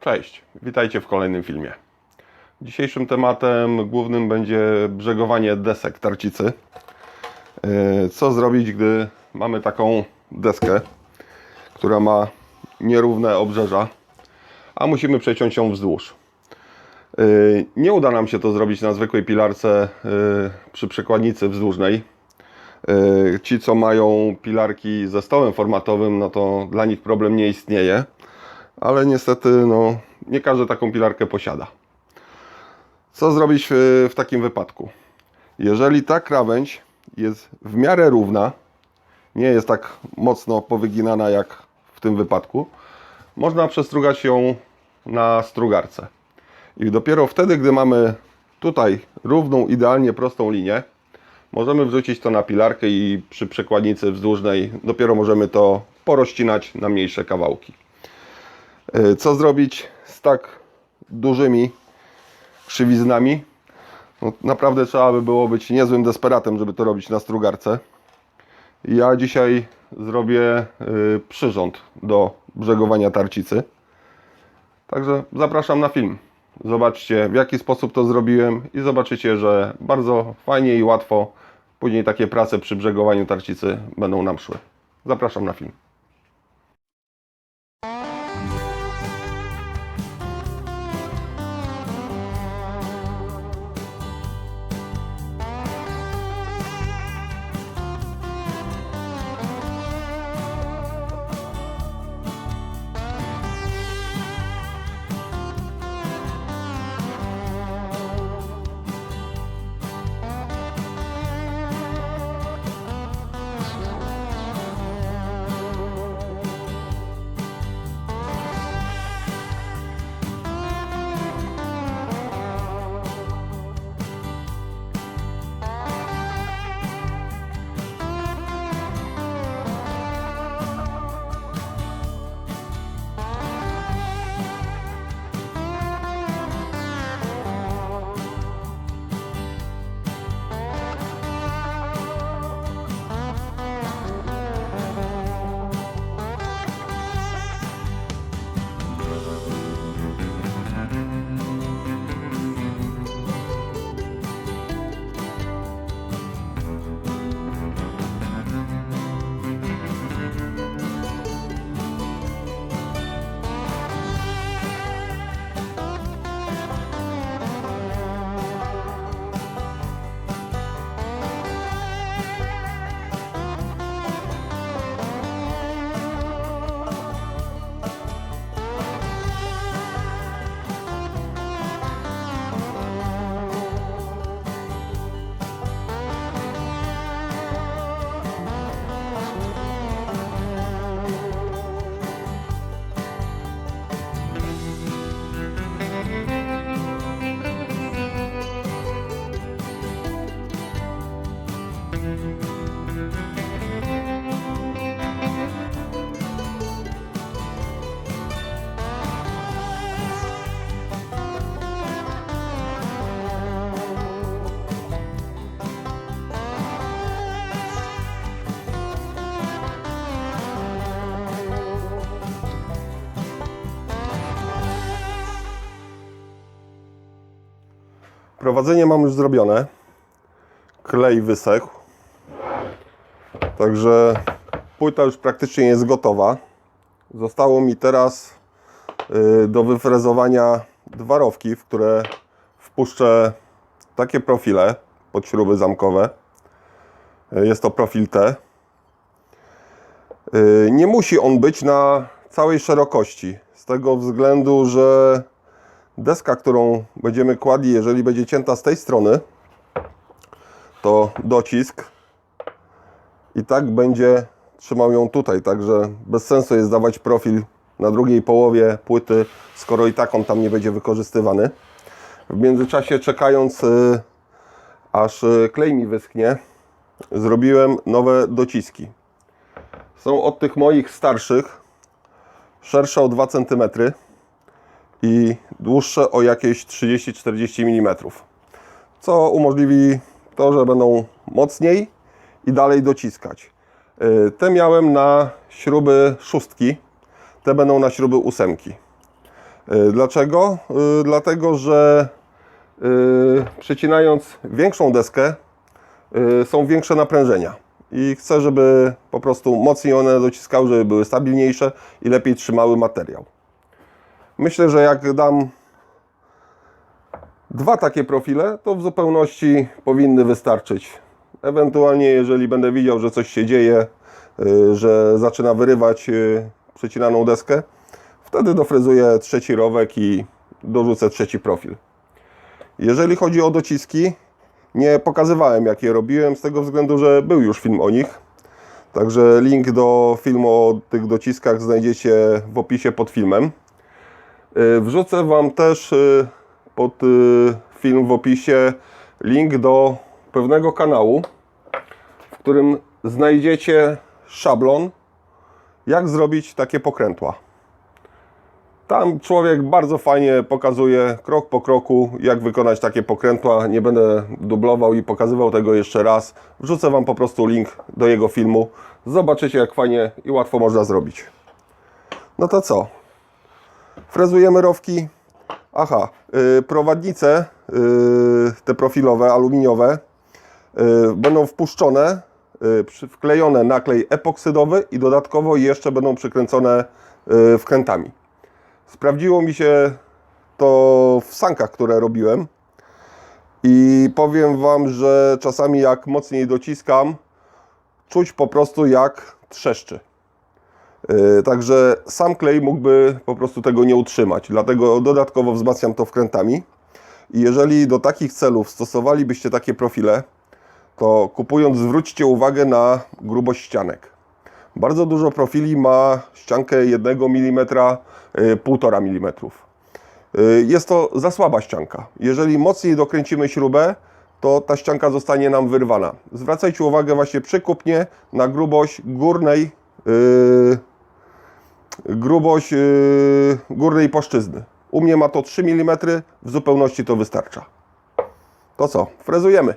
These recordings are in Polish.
Cześć, witajcie w kolejnym filmie. Dzisiejszym tematem głównym będzie brzegowanie desek tarcicy. Yy, Co zrobić, gdy mamy taką deskę, która ma nierówne obrzeża, a musimy przeciąć ją wzdłuż. Yy, Nie uda nam się to zrobić na zwykłej pilarce yy, przy przekładnicy wzdłużnej. Ci, co mają pilarki ze stołem formatowym, no to dla nich problem nie istnieje ale niestety no, nie każdy taką pilarkę posiada. Co zrobić w, takim wypadku? Jeżeli ta krawędź jest w miarę równa, nie jest tak mocno powyginana jak w tym wypadku, można przestrugać ją na strugarce. I dopiero wtedy, gdy mamy tutaj równą, idealnie prostą linię, możemy wrzucić to na pilarkę i przy przekładnicy wzdłużnej dopiero możemy to porozcinać na mniejsze kawałki. Y, Co zrobić z tak dużymi krzywiznami? No, naprawdę trzeba by było być niezłym desperatem, żeby to robić na strugarce. Ja dzisiaj zrobię y, przyrząd do brzegowania tarcicy. Także zapraszam na film. Zobaczcie w jaki sposób to zrobiłem i zobaczycie, że bardzo fajnie i łatwo później takie prace przy brzegowaniu tarcicy będą nam szły. Zapraszam na film. Prowadzenie mam już zrobione. Klej wysechł. Także płyta już praktycznie jest gotowa. Zostało mi teraz y, do wyfrezowania dwa rowki, w które wpuszczę takie profile pod śruby zamkowe. Y, Jest to profil T. Y, Nie musi on być na całej szerokości, z tego względu, że deska, którą będziemy kładli, jeżeli będzie cięta z tej strony, to docisk i tak będzie trzymał ją tutaj, także bez sensu jest dawać profil na drugiej połowie płyty, skoro i tak on tam nie będzie wykorzystywany. W międzyczasie czekając y, aż y, klej mi wyschnie, zrobiłem nowe dociski. Są od tych moich starszych, szersze o 2 cm i dłuższe o jakieś 30-40 mm. Co umożliwi to, że będą mocniej i dalej dociskać. Y, Te miałem na śruby szóstki, te będą na śruby ósemki. Y, Dlaczego? Y, Dlatego, że przecinając większą deskę są większe naprężenia i chcę, żeby po prostu mocniej one dociskały, żeby były stabilniejsze i lepiej trzymały materiał. Myślę, że jak dam dwa takie profile, to w zupełności powinny wystarczyć. Ewentualnie, jeżeli będę widział, że coś się dzieje, y, że zaczyna wyrywać y, przecinaną deskę, wtedy dofrezuję trzeci rowek i dorzucę trzeci profil. Jeżeli chodzi o dociski, nie pokazywałem jak je robiłem z tego względu, że był już film o nich. Także link do filmu o tych dociskach znajdziecie w opisie pod filmem. Y, Wrzucę Wam też y, pod y, film w opisie link do pewnego kanału, w którym znajdziecie szablon, jak zrobić takie pokrętła. Tam człowiek bardzo fajnie pokazuje krok po kroku, jak wykonać takie pokrętła. Nie będę dublował i pokazywał tego jeszcze raz. Wrzucę Wam po prostu link do jego filmu. Zobaczycie, jak fajnie i łatwo można zrobić. No to co? Frezujemy rowki. Aha, yy, prowadnice, yy, te profilowe, aluminiowe, yy, będą wpuszczone, yy, wklejone na klej epoksydowy i dodatkowo jeszcze będą przykręcone yy, wkrętami. Sprawdziło mi się to w sankach, które robiłem i powiem Wam, że czasami jak mocniej dociskam, czuć po prostu jak trzeszczy. Yy, Także sam klej mógłby po prostu tego nie utrzymać, dlatego dodatkowo wzmacniam to wkrętami. I jeżeli do takich celów stosowalibyście takie profile, to kupując zwróćcie uwagę na grubość ścianek. Bardzo dużo profili ma ściankę 1 mm, y, 1,5 mm. Jest to za słaba ścianka. Jeżeli mocniej dokręcimy śrubę, to ta ścianka zostanie nam wyrwana. Zwracajcie uwagę właśnie przy kupnie na grubość górnej, yy, grubość yy, górnej płaszczyzny. U mnie ma to 3 mm, w zupełności to wystarcza. To co? Frezujemy.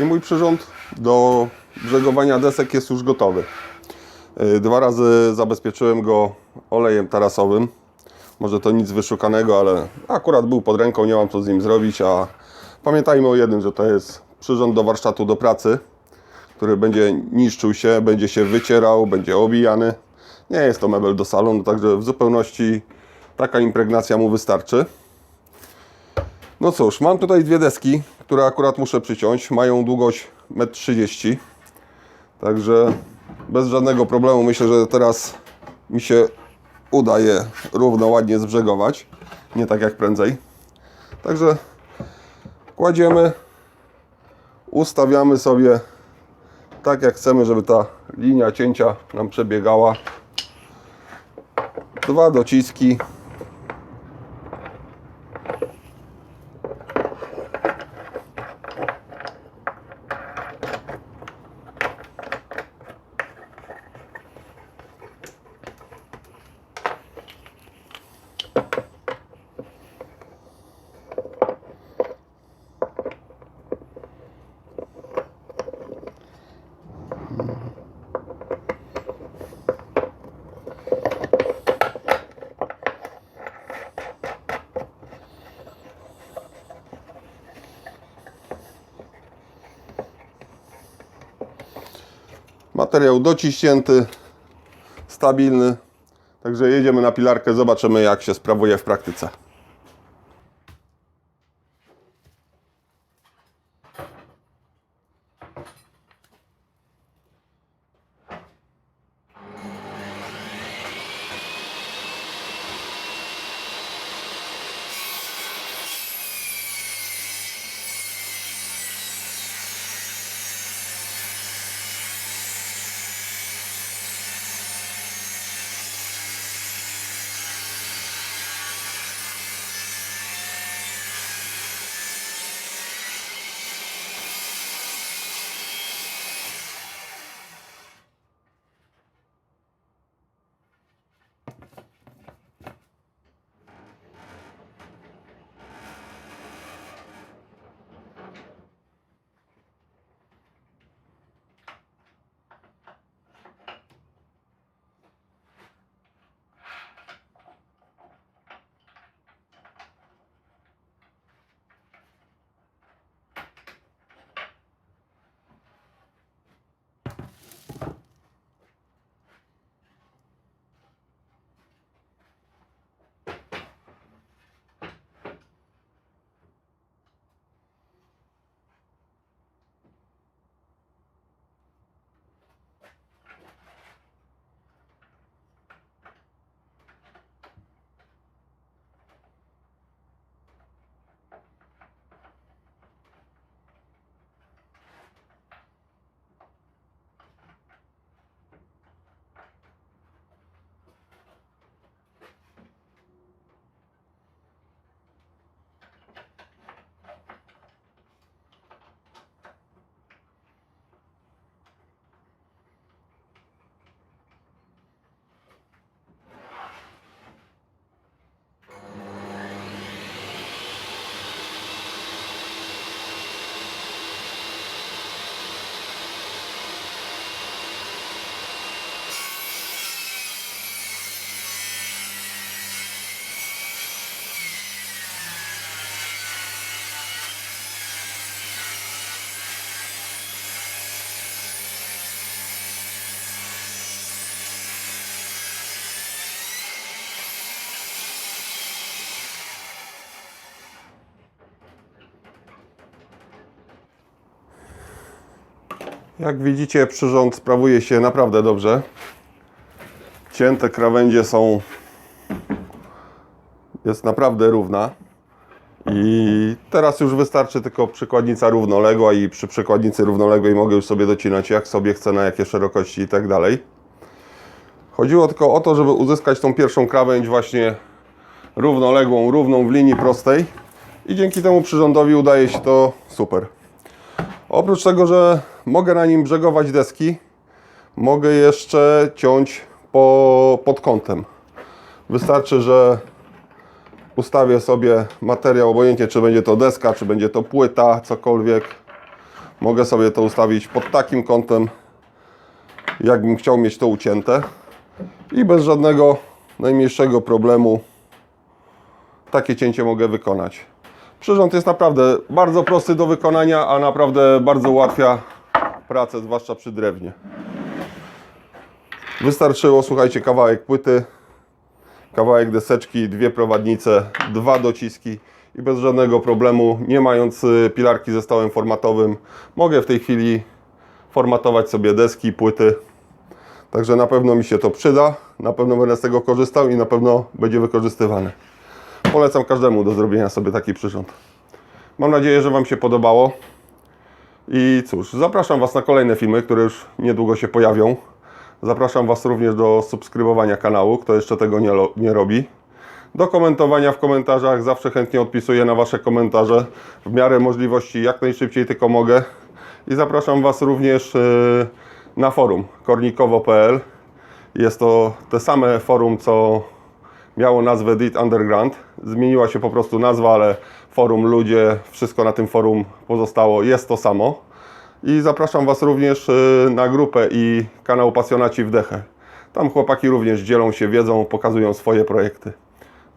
I mój przyrząd do brzegowania desek jest już gotowy. Yy, Dwa razy zabezpieczyłem go olejem tarasowym. Może to nic wyszukanego, ale akurat był pod ręką, nie mam co z nim zrobić, a pamiętajmy o jednym, że to jest przyrząd do warsztatu do pracy, który będzie niszczył się, będzie się wycierał, będzie obijany. Nie jest to mebel do salonu, także w zupełności taka impregnacja mu wystarczy. No cóż, mam tutaj dwie deski, które akurat muszę przyciąć. Mają długość 1,30 m. Także bez żadnego problemu myślę, że teraz mi się uda je równo, ładnie zbrzegować. Nie tak jak prędzej. Także kładziemy, ustawiamy sobie tak jak chcemy, żeby ta linia cięcia nam przebiegała. Dwa dociski. Materiał dociśnięty, stabilny. Także jedziemy na pilarkę, zobaczymy jak się sprawuje w praktyce. Jak widzicie, przyrząd sprawuje się naprawdę dobrze. Cięte krawędzie są. Jest naprawdę równa. I teraz już wystarczy tylko przykładnica równoległa i przy przykładnicy równoległej mogę już sobie docinać jak sobie chcę, na jakie szerokości i tak dalej. Chodziło tylko o to, żeby uzyskać tą pierwszą krawędź właśnie równoległą, równą w linii prostej i dzięki temu przyrządowi udaje się to super. Oprócz tego, że mogę na nim brzegować deski, mogę jeszcze ciąć po, pod kątem. Wystarczy, że ustawię sobie materiał, obojętnie czy będzie to deska, czy będzie to płyta, cokolwiek. Mogę sobie to ustawić pod takim kątem, jakbym chciał mieć to ucięte. I bez żadnego najmniejszego problemu takie cięcie mogę wykonać. Przyrząd jest naprawdę bardzo prosty do wykonania, a naprawdę bardzo ułatwia pracę, zwłaszcza przy drewnie. Wystarczyło, słuchajcie, kawałek płyty, kawałek deseczki, dwie prowadnice, dwa dociski i bez żadnego problemu, nie mając y, pilarki ze stałem formatowym, mogę w tej chwili formatować sobie deski, płyty. Także na pewno mi się to przyda, na pewno będę z tego korzystał i na pewno będzie wykorzystywany. Polecam każdemu do zrobienia sobie taki przyrząd. Mam nadzieję, że Wam się podobało. I cóż, zapraszam Was na kolejne filmy, które już niedługo się pojawią. Zapraszam Was również do subskrybowania kanału, kto jeszcze tego nie, nie robi. Do komentowania w komentarzach, zawsze chętnie odpisuję na Wasze komentarze. W miarę możliwości, jak najszybciej tylko mogę. I zapraszam Was również yy, na forum kornikowo.pl. Jest to te same forum, co miało nazwę Dit Underground. Zmieniła się po prostu nazwa, ale forum, ludzie, wszystko na tym forum pozostało, jest to samo. I zapraszam Was również y, na grupę i kanał Pasjonaci w Dechę. Tam chłopaki również dzielą się wiedzą, pokazują swoje projekty.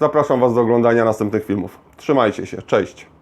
Zapraszam Was do oglądania następnych filmów. Trzymajcie się, cześć!